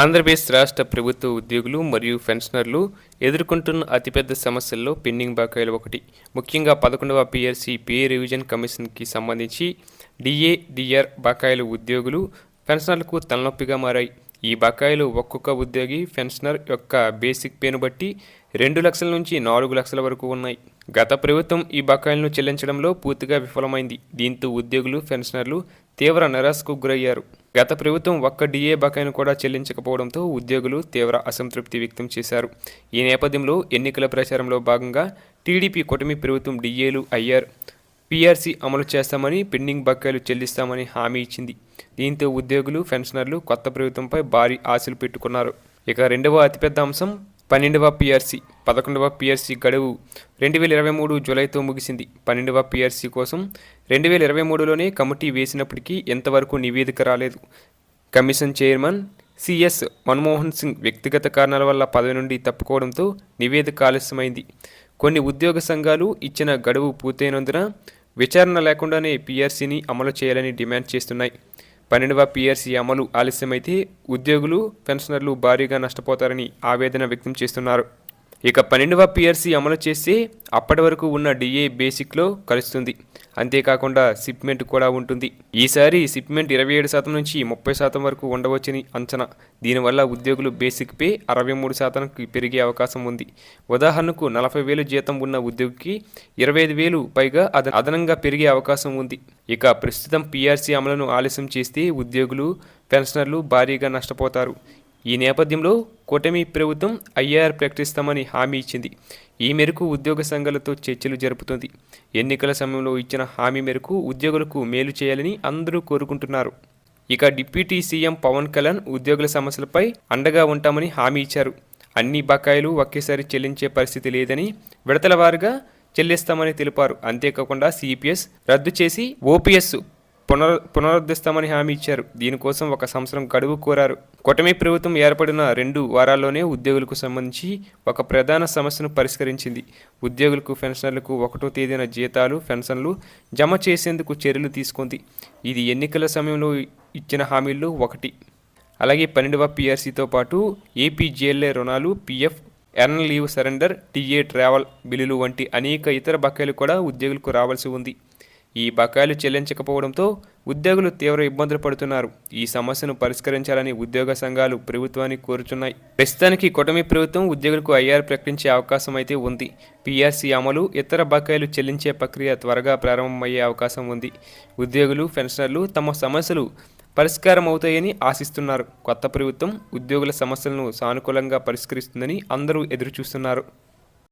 ఆంధ్రప్రదేశ్ రాష్ట్ర ప్రభుత్వ ఉద్యోగులు మరియు పెన్షనర్లు ఎదుర్కొంటున్న అతిపెద్ద సమస్యల్లో పెండింగ్ బకాయిలు ఒకటి. ముఖ్యంగా పదకొండవ పిఆర్సీ పే రివిజన్ కమిషన్కి సంబంధించి డిఏ డిఆర్ బకాయిలు ఉద్యోగులు పెన్షనర్లకు తలనొప్పిగా మారాయి. ఈ బకాయిలు ఒక్కొక్క ఉద్యోగి పెన్షనర్ యొక్క బేసిక్ పేను బట్టి రెండు లక్షల నుంచి నాలుగు లక్షల వరకు ఉన్నాయి. గత ప్రభుత్వం ఈ బకాయిలను చెల్లించడంలో పూర్తిగా విఫలమైంది. దీంతో ఉద్యోగులు పెన్షనర్లు తీవ్ర నిరాశకు గురయ్యారు. గత ప్రభుత్వం ఒక్క డిఏ బకాయిను కూడా చెల్లించకపోవడంతో ఉద్యోగులు తీవ్ర అసంతృప్తి వ్యక్తం చేశారు. ఈ నేపథ్యంలో ఎన్నికల ప్రచారంలో భాగంగా టీడీపీ కూటమి ప్రభుత్వం డిఏలు ఐఆర్ పీఆర్సీ అమలు చేస్తామని పెండింగ్ బకాయిలు చెల్లిస్తామని హామీ ఇచ్చింది. దీంతో ఉద్యోగులు పెన్షనర్లు కొత్త ప్రభుత్వంపై భారీ ఆశలు పెట్టుకున్నారు. ఇక రెండవ అతిపెద్ద అంశం పన్నెండవ పిఆర్సీ పదకొండవ పిఆర్సీ గడువు రెండు వేల ఇరవై మూడు జూలైతో ముగిసింది. పన్నెండవ పిఆర్సీ కోసం రెండు వేల ఇరవై మూడులోనే కమిటీ వేసినప్పటికీ ఎంతవరకు నివేదిక రాలేదు. Commission chairman CS Manmohan Singh వ్యక్తిగత కారణాల వల్ల పదవి నుండి తప్పుకోవడంతో నివేదిక ఆలస్యమైంది. కొన్ని ఉద్యోగ సంఘాలు ఇచ్చిన గడువు పూర్తయినందున విచారణ లేకుండానే పీఆర్సీని అమలు చేయాలని డిమాండ్ చేస్తున్నాయి. పన్నెండవ పీఆర్సీ అమలు ఆలస్యమైతే ఉద్యోగులు పెన్షనర్లు భారీగా నష్టపోతారని ఆవేదన వ్యక్తం చేస్తున్నారు. ఇక పన్నెండవ పిఆర్సీ అమలు చేస్తే అప్పటి వరకు ఉన్న డిఏ బేసిక్లో కలుస్తుంది. అంతేకాకుండా సిప్మెంట్ కూడా ఉంటుంది. ఈసారి సిప్మెంట్ ఇరవై ఏడు శాతం నుంచి ముప్పై శాతం వరకు ఉండవచ్చని అంచనా. దీనివల్ల ఉద్యోగులు బేసిక్ పే అరవై మూడు శాతానికి పెరిగే అవకాశం ఉంది. ఉదాహరణకు నలభై వేలు జీతం ఉన్న ఉద్యోగికి ఇరవై ఐదు వేలు పైగా అద అదనంగా పెరిగే అవకాశం ఉంది. ఇక ప్రస్తుతం పీఆర్సీ అమలును ఆలస్యం చేస్తే ఉద్యోగులు పెన్షనర్లు భారీగా నష్టపోతారు. ఈ నేపథ్యంలో కూటమి ప్రభుత్వం ఐఆర్ ప్రకటిస్తామని హామీ ఇచ్చింది. ఈ మేరకు ఉద్యోగ సంఘాలతో చర్చలు జరుపుతుంది. ఎన్నికల సమయంలో ఇచ్చిన హామీ మేరకు ఉద్యోగులకు మేలు చేయాలని అందరూ కోరుకుంటున్నారు. ఇక డిప్యూటీ సీఎం పవన్ కళ్యాణ్ ఉద్యోగుల సమస్యలపై అండగా ఉంటామని హామీ ఇచ్చారు. అన్ని బకాయిలు ఒకేసారి చెల్లించే పరిస్థితి లేదని విడతల వారుగా చెల్లిస్తామని తెలిపారు. అంతేకాకుండా సిపిఎస్ రద్దు చేసి ఓపీఎస్ పునర్ పునరుద్ధరిస్తామని హామీ ఇచ్చారు. దీనికోసం ఒక సంవత్సరం గడువు కోరారు. కూటమి ప్రభుత్వం ఏర్పడిన రెండు వారాల్లోనే ఉద్యోగులకు సంబంధించి ఒక ప్రధాన సమస్యను పరిష్కరించింది. ఉద్యోగులకు పెన్షనర్లకు ఒకటో తేదీన జీతాలు పెన్షన్లు జమ చేసేందుకు చర్యలు తీసుకుంది. ఇది ఎన్నికల సమయంలో ఇచ్చిన హామీల్లో ఒకటి. అలాగే పన్నెండవ పిఆర్సీతో పాటు ఏపీ జేఎల్ఏ రుణాలు PF earn leave surrender TA travel బిల్లులు వంటి అనేక ఇతర బకాయిలు కూడా ఉద్యోగులకు రావాల్సి ఉంది. ఈ బకాయిలు చెల్లించకపోవడంతో ఉద్యోగులు తీవ్ర ఇబ్బందులు పడుతున్నారు. ఈ సమస్యను పరిష్కరించాలని ఉద్యోగ సంఘాలు ప్రభుత్వాన్ని కోరుచున్నాయి. ప్రస్తుతానికి కూటమి ప్రభుత్వం ఉద్యోగులకు ఐఆర్ ప్రకటించే అవకాశం అయితే ఉంది. పీఆర్సీ అమలు ఇతర బకాయిలు చెల్లించే ప్రక్రియ త్వరగా ప్రారంభమయ్యే అవకాశం ఉంది. ఉద్యోగులు పెన్షనర్లు తమ సమస్యలు పరిష్కారం అవుతాయని ఆశిస్తున్నారు. కొత్త ప్రభుత్వం ఉద్యోగుల సమస్యలను సానుకూలంగా పరిష్కరిస్తుందని అందరూ ఎదురుచూస్తున్నారు.